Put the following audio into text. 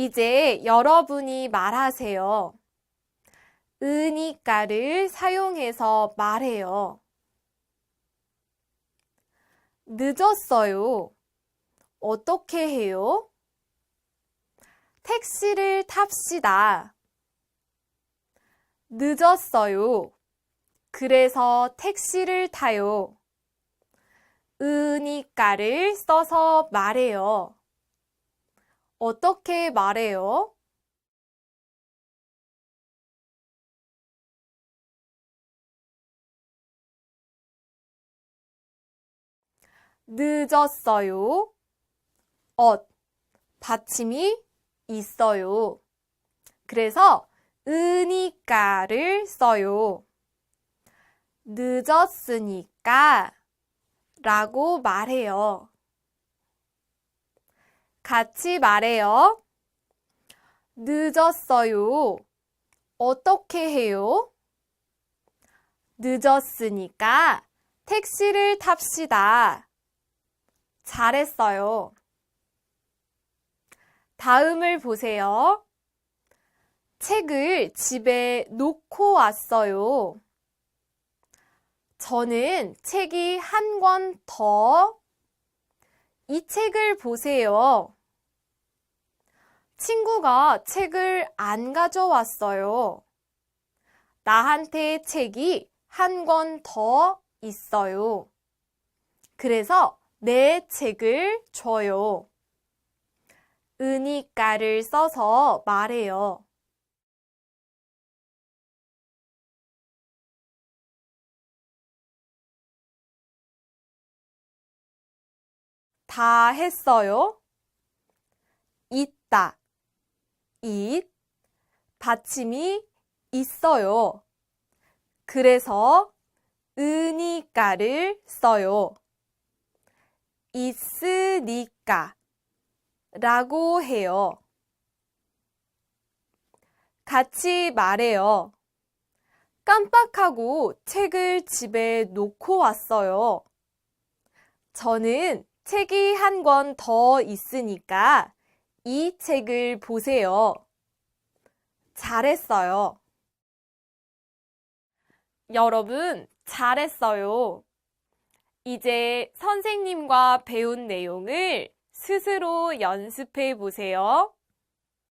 이제 여러분이 말하세요. 으니까를 사용해서 말해요. 늦었어요. 어떻게 해요? 택시를 탑시다. 늦었어요. 그래서 택시를 타요. 으니까를 써서 말해요. 어떻게 말해요? 늦었어요. 엇, 받침이 있어요. 그래서 으니까를 써요. 늦었으니까 라고 말해요. 같이 말해요. 늦었어요. 어떻게 해요? 늦었으니까 택시를 탑시다. 잘했어요. 다음을 보세요. 책을 집에 놓고 왔어요. 저는 책이 한 권 더. 이 책을 보세요. 친구가 책을 안 가져왔어요. 나한테 책이 한 권 더 있어요. 그래서 내 책을 줘요. 으니까를 써서 말해요. 다 했어요? 있다. It. 받침이 있어요. 그래서 으니까를 써요. 있으니까 라고 해요. 같이 말해요. 깜빡하고 책을 집에 놓고 왔어요. 저는 책이 한 권 더 있으니까 이 책을 보세요. 잘했어요. 여러분, 잘했어요. 이제 선생님과 배운 내용을 스스로 연습해 보세요.